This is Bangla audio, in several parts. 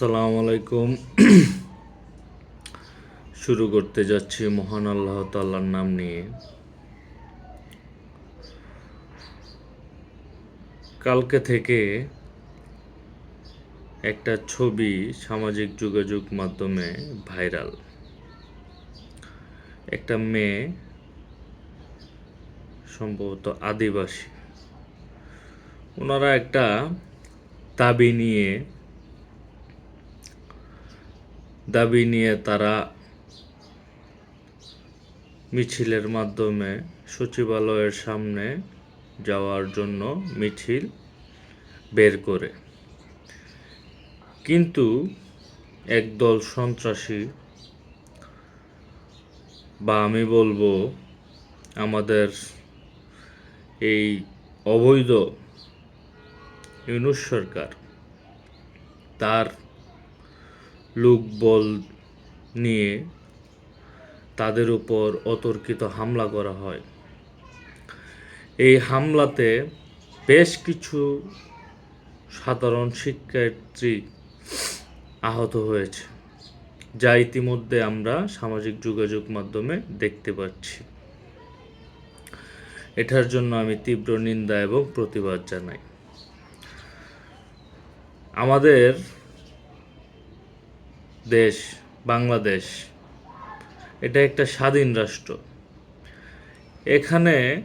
আসসালামু আলাইকুম। শুরু করতে যাচ্ছি মহান আল্লাহ তাল্লার নাম নিয়ে। কালকে থেকে একটা ছবি সামাজিক যোগাযোগ মাধ্যমে ভাইরাল। একটা মেয়ে, সম্ভবত আদিবাসী, ওনারা একটা দাবি নিয়ে দাবি নিয়ে তারা মিছিলের মাধ্যমে সচিবালয়ের সামনে যাওয়ার জন্য মিছিল বের করে। কিন্তু একদল সন্ত্রাসী, বা আমি বলব আমাদের এই অবৈধ ইউনুস সরকার, তার লোকবল নিয়ে তাদের উপর অতর্কিত হামলা করা হয়। এই হামলাতে বেশ কিছু সাধারণ শিক্ষার্থী আহত হয়েছে, যা ইতিমধ্যে আমরা সামাজিক যোগাযোগ মাধ্যমে দেখতে পাচ্ছি। এটার জন্য আমি তীব্র নিন্দা এবং প্রতিবাদ জানাই। আমাদের দেশ, বাংলাদেশ। এটা একটা স্বাধীন রাষ্ট্র। এখানে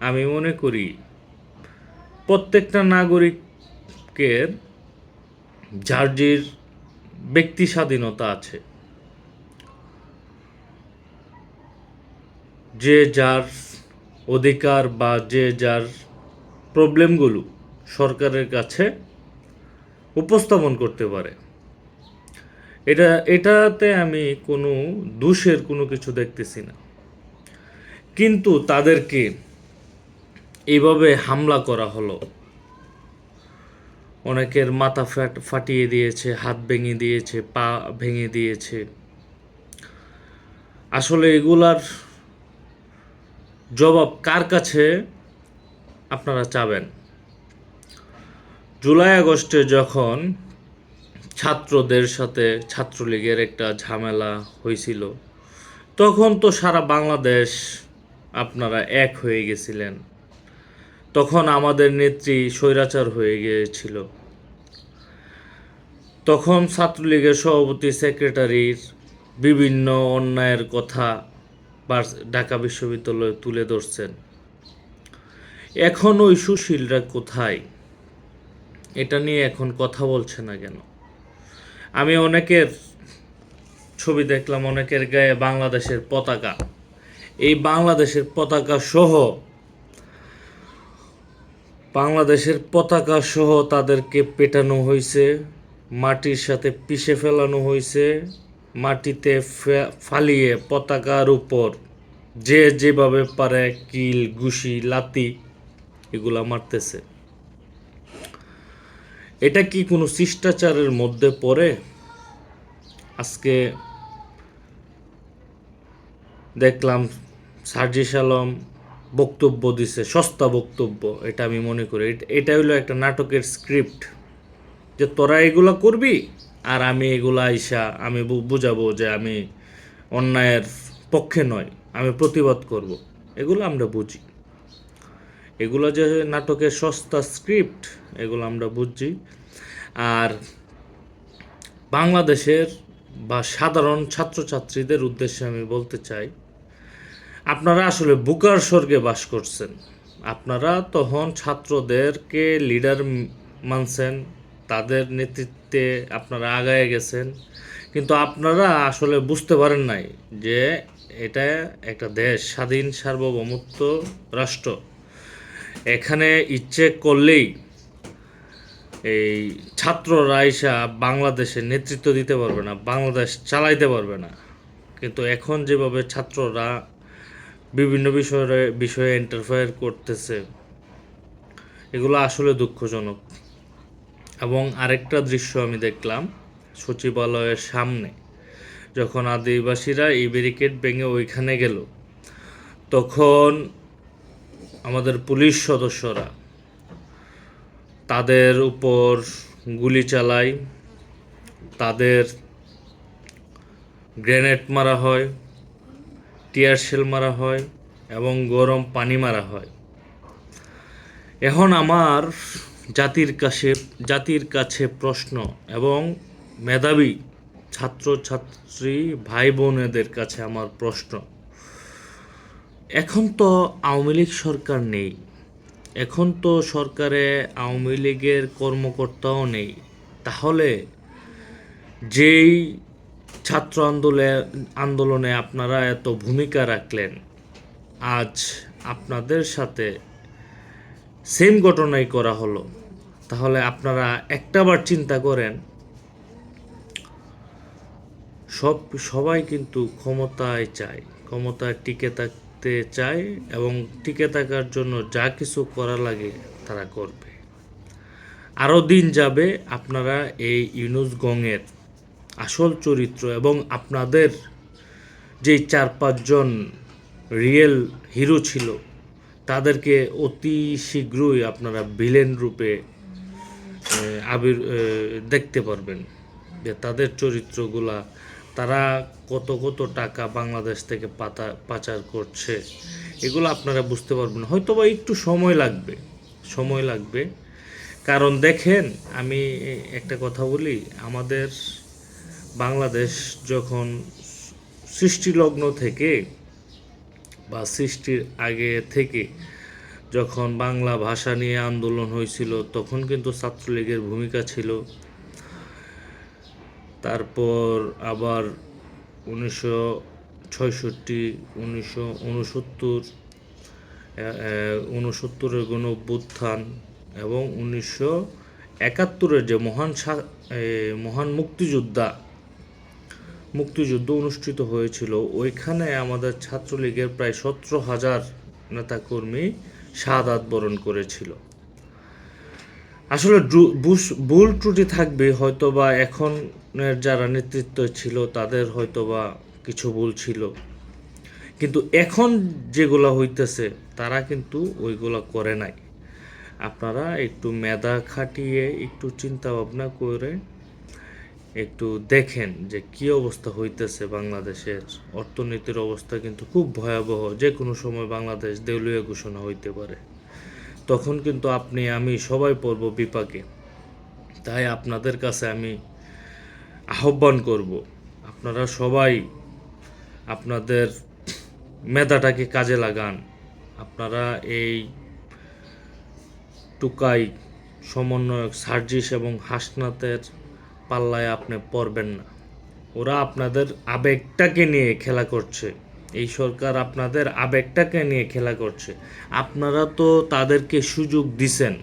আমি মনে করি প্রত্যেকটা নাগরিকের যার ব্যক্তি স্বাধীনতা আছে। যে যার অধিকার বা যে যার প্রবলেমগুলো সরকারের কাছে উপস্থাপন করতে পারে। এটা, এটাতে আমি কোনো দোষের কোনো কিছু দেখতেছি না। কিন্তু তাদেরকে এইভাবে হামলা করা হলো। অনেকের মাথা ফাট, ফাটিয়ে দিয়েছে, হাত ভেঙে দিয়েছে, পা ভেঙে দিয়েছে। আসলে এগুলার জবাব কার কাছে আপনারা চাবেন? জুলাই আগস্টে যখন ছাত্রদের সাথে ছাত্রলীগের একটা ঝামেলা হয়েছিল। তখন তো সারা বাংলাদেশ আপনারা এক হয়ে গেছিলেন। তখন আমাদের নেত্রী স্বৈরাচার হয়ে গিয়েছিল। তখন ছাত্রলীগের সভাপতি, সেক্রেটারির বিভিন্ন অন্যায়ের কথা ঢাকা বিশ্ববিদ্যালয়ে তুলে ধরছেন। এখন ওই সুশীলরা কোথায়? এটা নিয়ে এখন কথা বলছে না কেন? আমি অনেকের ছবি দেখলাম, অনেকের গায়ে বাংলাদেশের পতাকা। এই বাংলাদেশের পতাকা সহ বাংলাদেশের পতাকা সহ তাদেরকে পেটানো হয়েছে, মাটির সাথে পিষে ফেলানো হয়েছে, মাটিতে ফালিয়ে পতাকার উপর। যে যেভাবে পারে, কিল, ঘুষি লাতি এগুলা মারতেছে। এটা কি কোনো শিষ্টাচারের মধ্যে পড়ে? আজকে দেখলাম সার্জিস আলম বক্তব্য দিছে, সস্তা বক্তব্য, এটা আমি মনে করি। এট- হলো একটা নাটকের স্ক্রিপ্ট যে তোরা এগুলা করবি আর আমি এগুলা আইসা আমি বুঝাবো যে আমি অন্যায়ের পক্ষে নয়, আমি প্রতিবাদ করব। এগুলো আমরা বুঝি। এগুলো যে নাটকের সস্তা স্ক্রিপ্ট এগুলো আমরা বুঝছি। আর বাংলাদেশের বা সাধারণ ছাত্রছাত্রীদের উদ্দেশ্যে আমি বলতে চাই, আপনারা আসলে বুকার স্বর্গে বাস করছেন। আপনারা তখন ছাত্রদেরকে লিডার মানছেন, তাদের নেতৃত্বে আপনারা আগায় গেছেন, কিন্তু আপনারা আসলে বুঝতে পারেন নাই যে এটা একটা দেশ, স্বাধীন সার্বভৌমত্ব রাষ্ট্র। এখানে ইচ্ছে করলেই এই ছাত্ররা এসা বাংলাদেশে নেতৃত্ব দিতে পারবে না, বাংলাদেশ চালাইতে পারবে না। কিন্তু এখন যেভাবে ছাত্ররা বিভিন্ন বিষয়ে বিষয়ে ইন্টারফেয়ার করতেছে, এগুলো আসলে দুঃখজনক। এবং আরেকটা দৃশ্য আমি দেখলাম সচিবালয়ের সামনে, যখন আদিবাসীরা এই ব্যারিকেড ভেঙে ওইখানে গেল, তখন আমাদের পুলিশ সদস্যরা তাদের উপর গুলি চালায়, তাদের গ্রেনেড মারা হয়, টিয়ার শেল মারা হয় এবং গরম পানি মারা হয়। এখন আমার জাতির কাছে জাতির কাছে প্রশ্ন এবং মেধাবী ছাত্র, ছাত্রী ভাই বোনেদের কাছে আমার প্রশ্ন। এখন তো আওয়ামী লীগ সরকার নেই। এখন তো সরকারে আওয়ামী লীগের কর্মকর্তাও নেই। তাহলে যেই ছাত্র আন্দোলনে আন্দোলনে আপনারা এত ভূমিকা রাখলেন, আজ আপনাদের সাথে সেম ঘটনাই করা হলো। তাহলে আপনারা একটাবার চিন্তা করেন, সব, সবাই কিন্তু ক্ষমতায় চায়, ক্ষমতায় টিকে থাকতে চায় এবং টিকে থাকার জন্য যা কিছু করা লাগে তারা করবে। আরও দিন যাবে আপনারা এই ইউনুস গংয়ের আসল চরিত্র এবং আপনাদের যেই চার পাঁচজন রিয়েল হিরো ছিল, তাদেরকে অতি শীঘ্রই আপনারা ভিলেন রূপে আবির দেখতে পারবেন যে তাদের চরিত্রগুলা তারা কত কত টাকা বাংলাদেশ থেকে পাতা, পাচার করছে, এগুলো আপনারা বুঝতে পারবেন হয়তো বা একটু সময় লাগবে সময় লাগবে। কারণ দেখেন, আমি একটা কথা বলি, আমাদের বাংলাদেশ যখন সৃষ্টিলগ্ন থেকে বা সৃষ্টির আগে থেকে যখন বাংলা ভাষা নিয়ে আন্দোলন হয়েছিল, তখন কিন্তু ছাত্রলীগের ভূমিকা ছিল। তারপর আবার উনিশশো ছয়ষট্টি, উনিশশো উনসত্তর উনসত্তরের গণ অভ্যুত্থান এবং উনিশশো একাত্তরের যে মহান মহান মুক্তিযোদ্ধা, মুক্তিযুদ্ধ অনুষ্ঠিত হয়েছিল, ওইখানে আমাদের ছাত্রলীগের প্রায় সতেরো হাজার নেতাকর্মী শাহাদাত বরণ করেছিল। আসলে ভুল ত্রুটি থাকবে হয়তো বা এখনের যারা নেতৃত্ব ছিল, তাদের হয়তো বা কিছু ভুল ছিল। কিন্তু এখন যেগুলা হইতেছে, তারা কিন্তু ওইগুলা করে নাই। আপনারা একটু মেধা খাটিয়ে একটু চিন্তা ভাবনা করে একটু দেখেন যে কি অবস্থা হইতেছে বাংলাদেশের অর্থনীতির অবস্থা কিন্তু খুব ভয়াবহ। যে কোনো সময় বাংলাদেশ দেউলিয়া ঘোষণা হইতে পারে। তখন কিন্তু আপনি, আমি সবাই পড়ব বিপাকে। তাই আপনাদের কাছে আমি আহ্বান করব, আপনারা সবাই আপনাদের মেধাটাকে কাজে লাগান। আপনারা এই টুকাই সমন্বয়ক সার্জিস এবং হাসনাতের পাল্লায় আপনি পড়বেন না। ওরা আপনাদের আবেগটাকে নিয়ে খেলা করছে। এই সরকার আপনাদের আবেগটাকে নিয়ে খেলা করছে। আপনারা তো তাদেরকে সুযোগ দিছেন।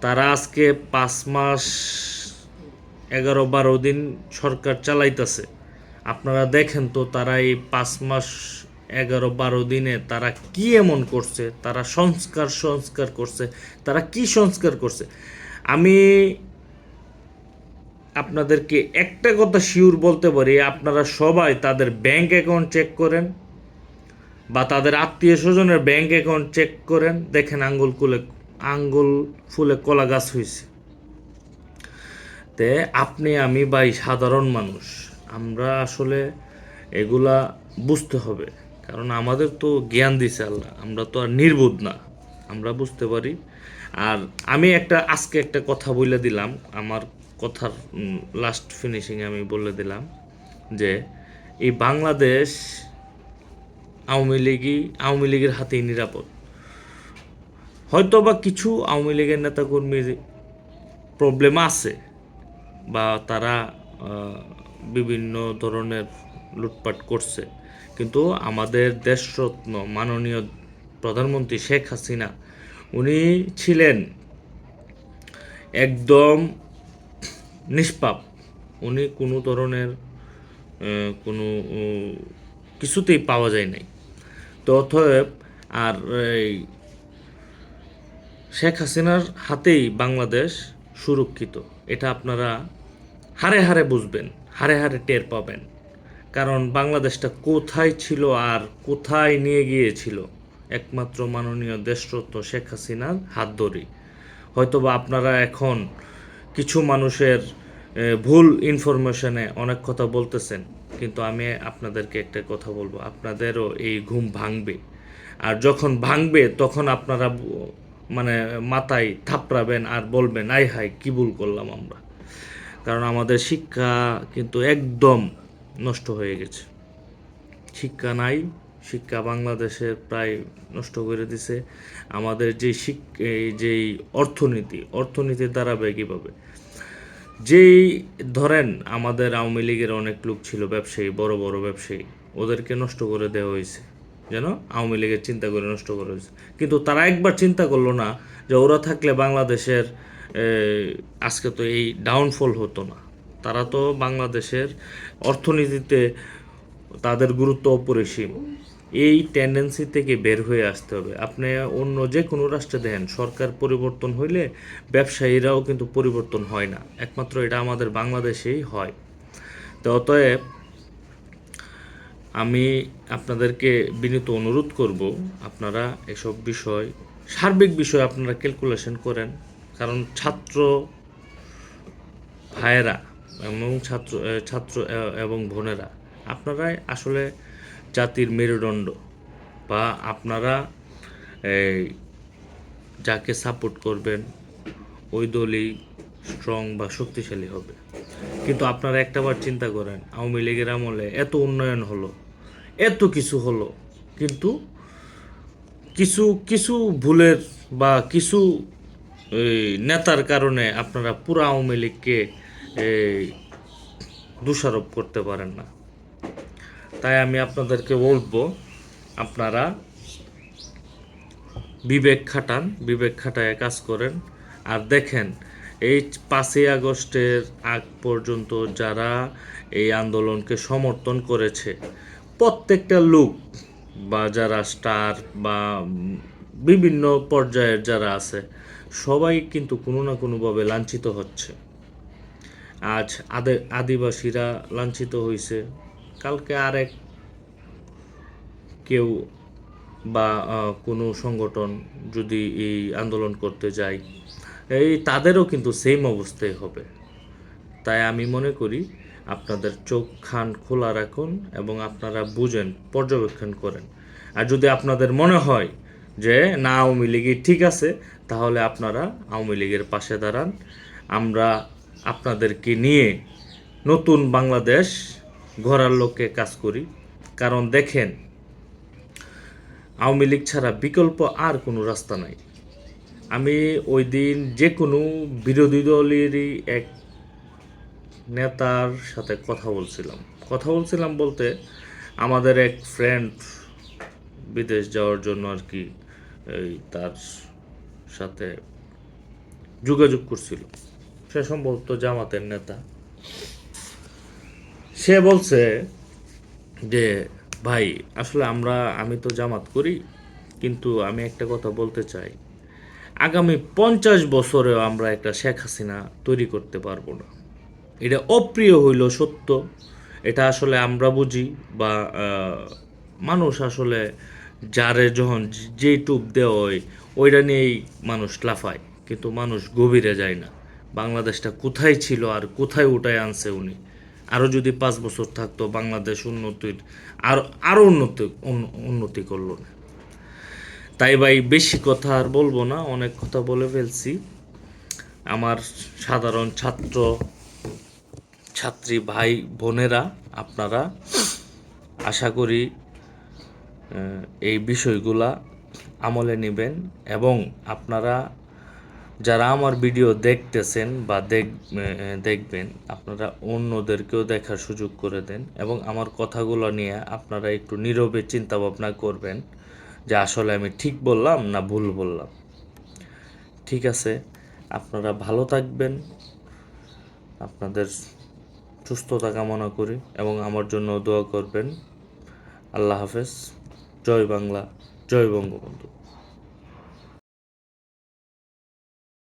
তারা আজকে পাঁচ মাস, এগারো বারো দিন সরকার চালাইতেছে। আপনারা দেখেন তো তারা এই পাঁচ মাস, এগারো বারো দিনে তারা কি এমন করছে? তারা সংস্কার সংস্কার করছে। তারা কি সংস্কার করছে? আমি আপনাদেরকে একটা কথা শিওর বলতে পারি, আপনারা সবাই তাদের ব্যাংক অ্যাকাউন্ট চেক করেন বা তাদের আত্মীয় স্বজনের ব্যাংক অ্যাকাউন্ট চেক করেন। দেখেন আঙ্গুল কুলে আঙ্গুল ফুলে কলা গাছ হয়েছে তে আপনি, আমি বা এই সাধারণ মানুষ, আমরা আসলে এগুলা বুঝতে হবে, কারণ আমাদের তো জ্ঞান দিছে আল্লাহ, আমরা তো আর নির্বোধ না, আমরা বুঝতে পারি। আর আমি একটা, আজকে একটা কথা বলে দিলাম, আমার কথার লাস্ট ফিনিশিং আমি বলে দিলাম যে, এই বাংলাদেশ আওয়ামী লীগই, আওয়ামী লীগের হাতেই নিরাপদ। হয়তো বা কিছু আওয়ামী লীগের নেতাকর্মীর প্রবলেম আছে বা তারা বিভিন্ন ধরনের লুটপাট করছে, কিন্তু আমাদের দেশরত্ন মাননীয় প্রধানমন্ত্রী শেখ হাসিনা, উনি ছিলেন একদম নিষ্পাপ। উনি কোনো ধরনের কোনো কিছুতেই পাওয়া যায় নাই। তো অতএব আর এই শেখ হাসিনার হাতেই বাংলাদেশ সুরক্ষিত। এটা আপনারা হারে হারে বুঝবেন, হারে হারে টের পাবেন। কারণ বাংলাদেশটা কোথায় ছিল আর কোথায় নিয়ে গিয়েছিল? একমাত্র মাননীয় দেশরত্ন শেখ হাসিনার হাত ধরেই। হয়তোবা আপনারা এখন কিছু মানুষের ভুল ইনফরমেশনে অনেক কথা বলতেছেন, কিন্তু আমি আপনাদেরকে একটা কথা বলব, আপনাদেরও এই ঘুম ভাঙবে। আর যখন ভাঙবে, তখন আপনারা মানে মাথায় থাপড়াবেন আর বলবেন আই হাই কি ভুল করলাম আমরা? কারণ আমাদের শিক্ষা কিন্তু একদম নষ্ট হয়ে গেছে। শিক্ষা নাই শিক্ষা বাংলাদেশের প্রায় নষ্ট করে দিছে। আমাদের যে শিক যেই অর্থনীতি অর্থনীতি দাঁড়াবে কীভাবে? যেই ধরেন আমাদের আওয়ামী লীগের অনেক লোক ছিল ব্যবসায়ী, বড় বড় ব্যবসায়ী, ওদেরকে নষ্ট করে দেওয়া হয়েছে। যেন আওয়ামী লীগের চিন্তা করে নষ্ট করা হয়েছে। কিন্তু তারা একবার চিন্তা করল না যে ওরা থাকলে বাংলাদেশের আজকে তো এই ডাউনফল হতো না। তারা তো বাংলাদেশের অর্থনীতিতে তাদের গুরুত্ব অপরিসীম। এই টেন্ডেন্সি থেকে বের হয়ে আসতে হবে। আপনি অন্য যে কোনো রাষ্ট্রে দেখেন, সরকার পরিবর্তন হইলে ব্যবসায়ীরাও কিন্তু পরিবর্তন হয় না। একমাত্র এটা আমাদের বাংলাদেশেই হয়। তো অতএব আমি আপনাদেরকে বিনীত অনুরোধ করব, আপনারা এসব বিষয়, সার্বিক বিষয় আপনারা ক্যালকুলেশন করেন। কারণ ছাত্র ভাইয়েরা এবং ছাত্র ছাত্র এবং বোনেরা, আপনারাই আসলে জাতির মেরুদণ্ড বা আপনারা এই যাকে সাপোর্ট করবেন, ওই দলই স্ট্রং বা শক্তিশালী হবে। কিন্তু আপনারা একটাবার চিন্তা করেন, আওয়ামী লীগের আমলে এত উন্নয়ন হলো, এত কিছু হলো, কিন্তু কিছু কিছু ভুলের বা কিছু নেতার কারণে আপনারা পুরো আওয়ামী লীগকে দোষারোপ করতে পারেন না। তাই আমি আপনাদেরকে বলব, আপনারা বিবেক খাটান, বিবেক খাটায় কাজ করেন। আর দেখেন, এই পাঁচই আগস্টের আগ পর্যন্ত যারা এই আন্দোলনকে সমর্থন করেছে, প্রত্যেকটা লোক বা যারা স্টার বা বিভিন্ন পর্যায়ের যারা আছে, সবাই কিন্তু কোনো না কোনোভাবে লাঞ্ছিত হচ্ছে। আজ আদে, আদিবাসীরা লাঞ্ছিত হয়েছে কালকে আরেক কেউ বা কোনো সংগঠন যদি এই আন্দোলন করতে যায়, এই তাদেরও কিন্তু সেম অবস্থায় হবে। তাই আমি মনে করি আপনাদের চোখ, খান খোলা রাখুন এবং আপনারা বুঝেন, পর্যবেক্ষণ করেন। আর যদি আপনাদের মনে হয় যে, না, আওয়ামী লীগই ঠিক আছে, তাহলে আপনারা আওয়ামী লীগের পাশে দাঁড়ান। আমরা আপনাদেরকে নিয়ে নতুন বাংলাদেশ গড়ার লক্ষ্যে কাজ করি। কারণ দেখেন, আওয়ামী লীগ ছাড়া বিকল্প আর কোনো রাস্তা নাই। আমি ওই দিন যে কোনো বিরোধী দলেরই এক নেতার সাথে কথা বলছিলাম। কথা বলছিলাম বলতে আমাদের এক ফ্রেন্ড বিদেশ যাওয়ার জন্য আর কি, এই তার সাথে যোগাযোগ করছিল। সে সম্ভবত জামাতের নেতা। সে বলছে যে, ভাই, আসলে আমরা, আমি তো জামাত করি, কিন্তু আমি একটা কথা বলতে চাই। আগামী পঞ্চাশ বছরেও আমরা একটা শেখ হাসিনা তৈরি করতে পারব না। এটা অপ্রিয় হইল সত্য। এটা আসলে আমরা বুঝি বা মানুষ আসলে যারে যখন যেই টুপ দেওয়া হয়, ওইটা নিয়েই মানুষ লাফায়। কিন্তু মানুষ গভীরে যায় না। বাংলাদেশটা কোথায় ছিল আর কোথায় উঠায় আনছে উনি? আরও যদি পাঁচ বছর থাকতো বাংলাদেশ উন্নতির, আর আরও উন্নতি উন্নতি করল না। তাই ভাই, বেশি কথা আর বলব না, অনেক কথা বলে ফেলছি। আমার সাধারণ ছাত্র, ছাত্রী ভাই, বোনেরা, আপনারা, আশা করি এই বিষয়গুলা আমলে নেবেন এবং আপনারা যারা আমার ভিডিও দেখতেছেন বা দেখ দেখবেন, আপনারা অন্যদেরকেও দেখার সুযোগ করে দেন এবং আমার কথাগুলো নিয়ে আপনারা একটু নীরবে চিন্তা ভাবনা করবেন যে আসলে আমি ঠিক বললাম না ভুল বললাম। ঠিক আছে, আপনারা ভালো থাকবেন, আপনাদের সুস্থতা কামনা করি এবং আমার জন্য দোয়া করবেন। আল্লাহ হাফেজ, জয় বাংলা, জয় বঙ্গবন্ধু।